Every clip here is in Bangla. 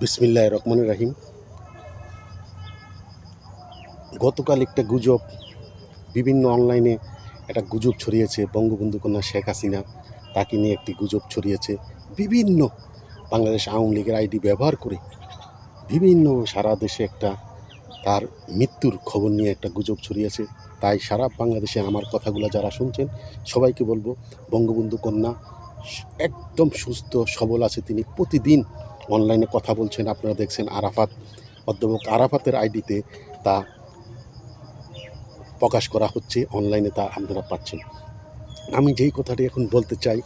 বিসমিল্লাহ রহমান রাহিম। গতকাল একটা গুজব, বিভিন্ন অনলাইনে একটা গুজব ছড়িয়েছে বঙ্গবন্ধু কন্যা শেখ হাসিনা। তাকে নিয়ে একটি গুজব ছড়িয়েছে বিভিন্ন বাংলাদেশ আওয়ামী লীগের আইডি ব্যবহার করে, বিভিন্ন সারা দেশে একটা তার মৃত্যুর খবর নিয়ে একটা গুজব ছড়িয়েছে। তাই সারা বাংলাদেশে আমার কথাগুলো যারা শুনছেন, সবাইকে বলব, বঙ্গবন্ধু কন্যা একদম সুস্থ, সবল আছে তিনি প্রতিদিন। অনলাইনে কথা বলছেন, আপনারা দেখছেন আরাফাত। অধ্যাপক আরাফাতের আইডিতে তা প্রকাশ করা হচ্ছে, অনলাইনে তা আপনারা পাচ্ছেন। আমি যেই কথাটি এখন বলতে চাই,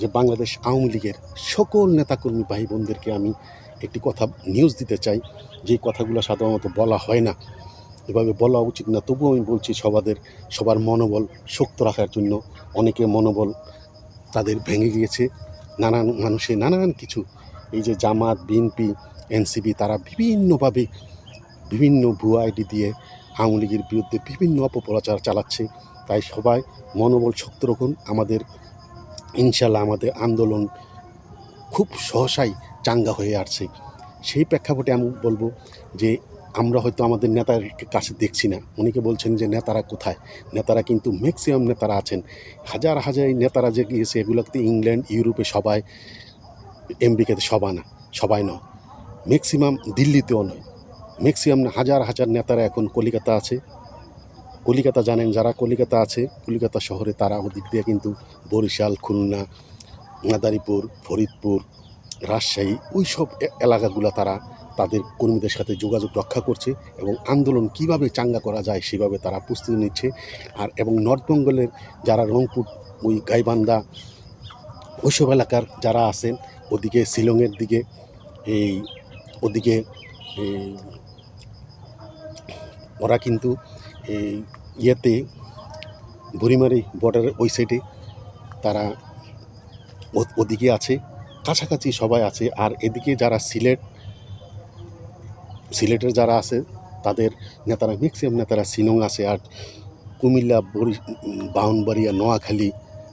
যে বাংলাদেশ আওয়ামী লীগের সকল নেতাকর্মী ভাই বোনদেরকে আমি একটি কথা নিউজ দিতে চাই, যে কথাগুলো সাধারণত বলা হয় না। এভাবে বলা উচিত না, তবুও আমি বলছি সবাদের, সবার মনোবল শক্ত রাখার জন্য অনেকের মনোবল তাদের ভেঙে গিয়েছে। নানান মানুষে নানান কিছু এই যে জামাত, বিএনপি এনসিবি তারা বিভিন্নভাবে বিভিন্ন ভুয়া আইডি দিয়ে আওয়ামী লীগের বিরুদ্ধে বিভিন্ন অপপ্রচার চালাচ্ছে। তাই সবাই মনোবল শক্ত রাখুন। আমাদের ইনশাল্লাহ আমাদের আন্দোলন খুব সহসাই চাঙ্গা হয়ে আসছে। সেই প্রেক্ষাপটে আমি বলব যে আমরা হয়তো আমাদের নেতার কাছে দেখছি না। অনেকে বলছেন যে নেতারা কোথায়? নেতারা কিন্তু ম্যাক্সিমাম নেতারা আছেন। হাজার হাজার নেতারা যে গিয়েছে, এগুলোতে ইংল্যান্ড, ইউরোপে সবাই আমেরিকাতে সবাই না সবাই নয়। ম্যাক্সিমাম দিল্লিতেও নয়। ম্যাক্সিমাম হাজার হাজার নেতারা এখন কলিকাতা আছে। কলিকাতা জানেন যারা কলিকাতা আছে, কলিকাতা শহরে তারা ওদিক দিয়ে কিন্তু বরিশাল, খুলনা, মাদারীপুর, ফরিদপুর, রাজশাহী ওই সব এলাকাগুলো তারা তাদের কর্মীদের সাথে যোগাযোগ রক্ষা করছে এবং আন্দোলন কীভাবে চাঙ্গা করা যায় সেভাবে তারা প্রস্তুতি নিচ্ছে। আর এবং নর্থ বেঙ্গলের যারা রংপুর, ওই গাইবান্ধা ওইসব এলাকার যারা আছেন, ওদিকে শিলংয়ের দিকে, এই ওদিকে ওরা কিন্তু এই ইয়েতে, বুড়িমারি বর্ডারের ওই সাইডে তারা ওদিকে আছে, কাছাকাছি সবাই আছে। আর এদিকে যারা সিলেট, সিলেটের যারা আছে, তাদের নেতারা ম্যাক্সিমাম নেতারা শিলং আছে। আর কুমিল্লা বাউনবাড়িয়া, নোয়াখালী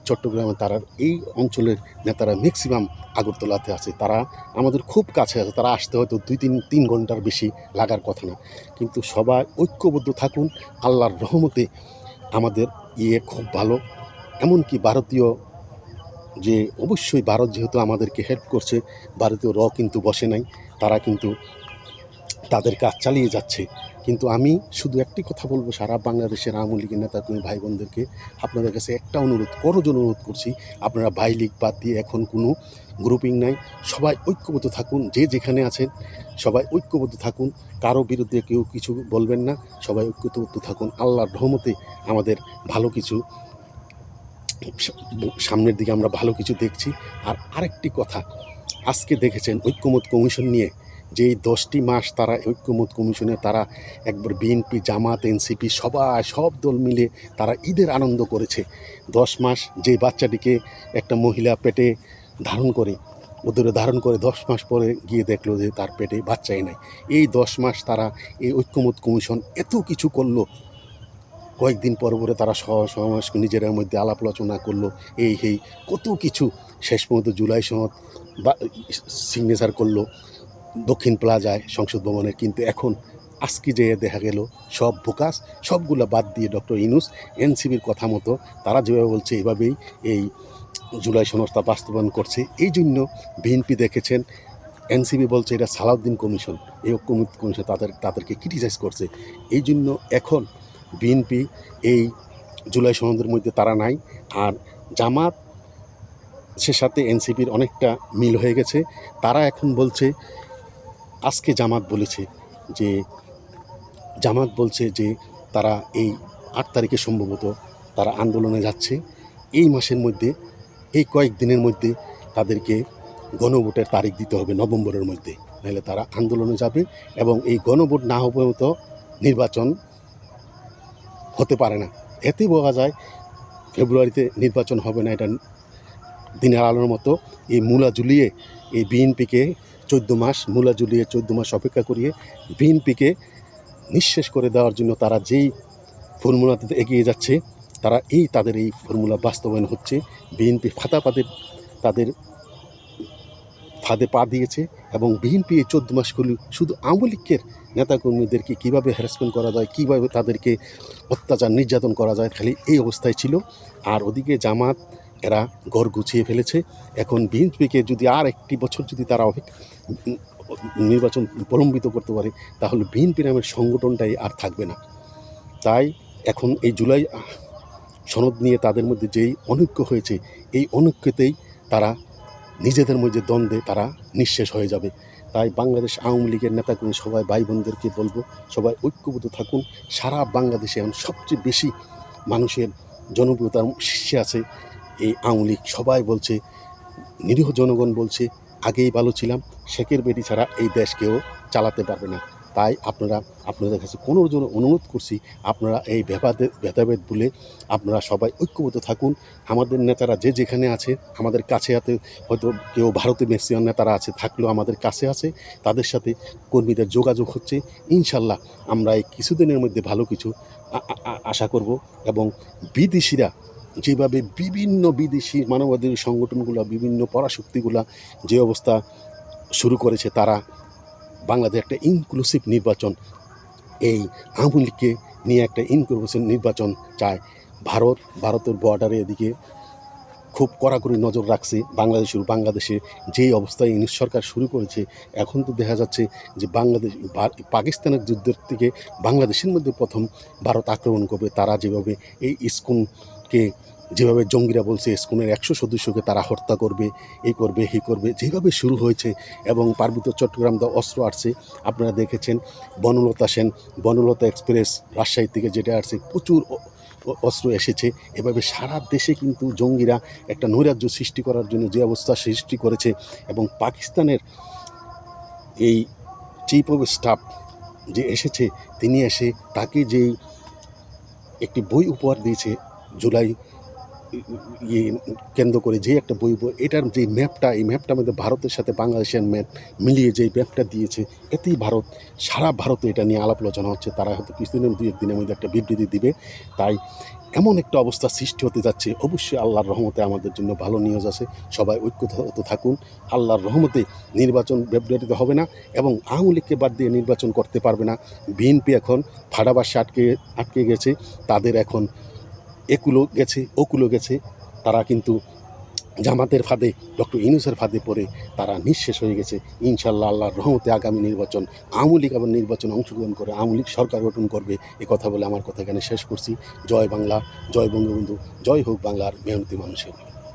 চট্টগ্রামে তারা, এই অঞ্চলের নেতারা ম্যাক্সিমাম আগরতলাতে আছে। তারা আমাদের খুব কাছে আছে। তারা আসতে হয়তো দুই তিন তিন ঘণ্টার বেশি লাগার কথা না। কিন্তু সবাই ঐক্যবদ্ধ থাকুন। আল্লাহর রহমতে আমাদের ইয়ে খুব ভালো। এমনকি ভারতীয় যে, অবশ্যই ভারত যেহেতু আমাদেরকে হেল্প করছে, ভারতীয় র কিন্তু বসে নাই। তারা কিন্তু তাদের কাজ চালিয়ে যাচ্ছে। কিন্তু আমি শুধু একটি কথা বলব, সারা বাংলাদেশের আওয়ামী লীগের নেতা তুমি ভাই বোনদেরকে আপনাদের কাছে একটা অনুরোধ করজন অনুরোধ করছি, আপনারা ভাই লীগ বাদ দিয়ে এখন কোনো গ্রুপিং নাই, সবাই ঐক্যবদ্ধ থাকুন, যে যেখানে আছেন সবাই ঐক্যবদ্ধ থাকুন, কারও বিরুদ্ধে কেউ কিছু বলবেন না, সবাই ঐক্যবদ্ধ থাকুন, আল্লাহর রহমতে আমাদের ভালো কিছু সামনের দিকে আমরা ভালো কিছু দেখছি। আর আরেকটি কথা, আজকে দেখেছেন ঐক্যমত কমিশন নিয়ে যে এই দশটি মাস তারা ঐক্যমত কমিশনে তারা একবার বিএনপি, জামাত, এনসিপি সবাই, সব দল মিলে তারা ঈদের আনন্দ করেছে। দশ মাস যে বাচ্চাটিকে একটা মহিলা পেটে ধারণ করে, ওদের ধারণ করে দশ মাস পরে গিয়ে দেখল যে তার পেটে বাচ্চাই নাই। এই দশ মাস তারা এই ঐক্যমত কমিশন এত কিছু করল। কয়েকদিন পর পরে তারা সহ- সমাবেশ নিজেদের মধ্যে আলাপ আলোচনা করল। এই এই কত কিছু শেষ পর্যন্ত জুলাই সনদ বা সিগনেচার করল। দক্ষিণ প্লাজায় সংসদ ভবনে, কিন্তু এখন আজকে যে দেখা গেল, সব ফোকাস, সবগুলো বাদ দিয়ে ডক্টর ইনুস এনসিবির কথা মতো, তারা যেভাবে বলছে, এভাবেই এই জুলাই সনদটা বাস্তবায়ন করছে। এই জন্য বিএনপি দেখেছেন এনসিবি বলছে এটা সালাউদ্দিন কমিশন, এই কমিশন তাদের, তাদেরকে ক্রিটিসাইজ করছে। এই জন্য এখন বিএনপি এই জুলাই সনদের মধ্যে তারা নাই, আর জামাত সে সাথে এনসিপির অনেকটা মিল হয়ে গেছে। তারা এখন বলছে আজকে জামাত বলেছে যে, জামাত বলছে যে তারা এই আট তারিখে সম্ভবত তারা আন্দোলনে যাচ্ছে। এই মাসের মধ্যে, এই কয়েক দিনের মধ্যে তাদেরকে গণভোটের তারিখ দিতে হবে নভেম্বরের মধ্যে। নাহলে তারা আন্দোলনে যাবে এবং এই গণভোট না হওয়া পর্যন্ত নির্বাচন হতে পারে না। এতে বোঝা যায়, ফেব্রুয়ারিতে নির্বাচন হবে না, এটা দিনের আলোর মতো। এই মূলা ঝুলিয়ে এই বিএনপিকে চোদ্দ মাস, মূলা জুলিয়ে চোদ্দ মাস অপেক্ষা করিয়ে বিএনপিকে নিঃশেষ করে দেওয়ার জন্য তারা যেই ফর্মুলাতে এগিয়ে যাচ্ছে, তারা এই তাদের এই ফর্মুলা বাস্তবায়ন হচ্ছে। বিএনপি ফাতাপাতে তাদের ফাঁদে পা দিয়েছে এবং বিএনপি এই চোদ্দ মাসগুলি শুধু আওয়ামী লীগের নেতাকর্মীদেরকে কীভাবে হ্যারাসমেন্ট করা যায়, কীভাবে তাদেরকে অত্যাচার নির্যাতন করা যায়, খালি এই অবস্থায় ছিল। আর ওদিকে জামাত এরা ঘর গুছিয়ে ফেলেছে। এখন বিএনপিকে যদি আর একটি বছর যদি তারা অপেক্ষা নির্বাচন প্রলম্বিত করতে পারে, তাহলে বিএনপি নামের সংগঠনটাই আর থাকবে না। তাই এখন এই জুলাই সনদ নিয়ে তাদের মধ্যে যেই অনৈক্য হয়েছে, এই অনৈক্যতেই তারা নিজেদের মধ্যে দ্বন্দ্বে তারা নিঃশেষ হয়ে যাবে। তাই বাংলাদেশ আওয়ামী লীগের নেতাকর্মী সবাই ভাই বোনদেরকে বলব, সবাই ঐক্যবদ্ধ থাকুন। সারা বাংলাদেশে এখন সবচেয়ে বেশি মানুষের জনপ্রিয়তার শীর্ষে আছে এই আওয়ামী লীগ সবাই বলছে, নিরীহ জনগণ বলছে, আগেই ভালো ছিলাম, শেখের বেটি ছাড়া এই দেশকেও চালাতে পারবে না। তাই আপনারা, আপনাদের কাছে কোনো জন্য অনুরোধ করছি, আপনারা এই ভেদাভেদ ভেদাভেদ বলে আপনারা সবাই ঐক্যবদ্ধ থাকুন। আমাদের নেতারা যে যেখানে আছে, আমাদের কাছে হাতে হয়তো কেউ ভারতে মেসিয়ান নেতারা আছে, থাকলেও আমাদের কাছে আছে, তাদের সাথে কর্মীদের যোগাযোগ হচ্ছে। ইনশাল্লাহ আমরা এই কিছুদিনের মধ্যে ভালো কিছু আশা করব এবং বিদেশিরা যেভাবে বিভিন্ন বিদেশি মানবাধিকার সংগঠনগুলো, বিভিন্ন পরাশক্তিগুলা যে অবস্থা শুরু করেছে, তারা বাংলাদেশ একটা ইনক্লুসিভ নির্বাচন, এই আওয়ামী লীগকে নিয়ে একটা ইনক্লুসিভ নির্বাচন চায়। ভারত, ভারতের বর্ডারে এদিকে খুব কড়াকড়ি নজর রাখছে বাংলাদেশের বাংলাদেশে। যেই অবস্থায় ইংলিশ সরকার শুরু করেছে, এখন তো দেখা যাচ্ছে যে বাংলাদেশ পাকিস্তানের যুদ্ধের থেকে বাংলাদেশের মধ্যে প্রথম ভারত আক্রমণ করবে। তারা যেভাবে এই ইস্কনকে যেভাবে জঙ্গিরা বলছে ইস্কনের একশো সদস্যকে তারা হত্যা করবে এই করবে এই করবে, যেভাবে শুরু হয়েছে এবং পার্বত্য চট্টগ্রাম দা অস্ত্র আসছে আপনারা দেখেছেন বনলতা সেন, বনলতা এক্সপ্রেস রাজশাহী থেকে যেটা আসছে, প্রচুর অস্ত্র এসেছে। এভাবে সারা দেশে কিন্তু জঙ্গিরা একটা নৈরাজ্য সৃষ্টি করার জন্য যে অবস্থা সৃষ্টি করেছে এবং পাকিস্তানের এই চিফ অফ স্টাফ যে এসেছে, তিনি এসে তাকে যেই একটি বই উপহার দিয়েছে জুলাই ইয়ে কেন্দ্র করে যে একটা বই এটার যে ম্যাপটা, এই ম্যাপটা আমাদের ভারতের সাথে বাংলাদেশের ম্যাপ মিলিয়ে যে ম্যাপটা দিয়েছে, এতেই ভারত, সারা ভারতে এটা নিয়ে আলাপ আলোচনা হচ্ছে। তারা হয়তো কিছুদিনের দুই একদিনের মধ্যে একটা বিবৃতি দিবে। তাই এমন একটা অবস্থা সৃষ্টি হতে যাচ্ছে। অবশ্যই আল্লাহর রহমতে আমাদের জন্য ভালো নিউজ আছে। সবাই ঐক্যবদ্ধ থাকুন। আল্লাহর রহমতে নির্বাচন বিবৃতিতে হবে না এবং আওয়ামী লীগকে বাদ দিয়ে নির্বাচন করতে পারবে না। বিএনপি এখন ফাড়াবাসে আটকে আটকে গেছে। তাদের এখন একুলো গেছে, ওকুলো গেছে। তারা কিন্তু জামাতের ফাঁদে, ডক্টর ইনুসের ফাঁদে পড়ে, তারা নিঃশেষ হয়ে গেছে। ইনশাল্লাহ আল্লাহর রহমতে আগামী নির্বাচন, আওয়ামী লীগ আবার নির্বাচনে অংশগ্রহণ করে, আওয়ামী লীগ সরকার গঠন করবে, এ কথা বলে আমার কথা এখানে শেষ করছি। জয় বাংলা, জয় বঙ্গবন্ধু, জয় হোক বাংলার মেহনতি মানুষের।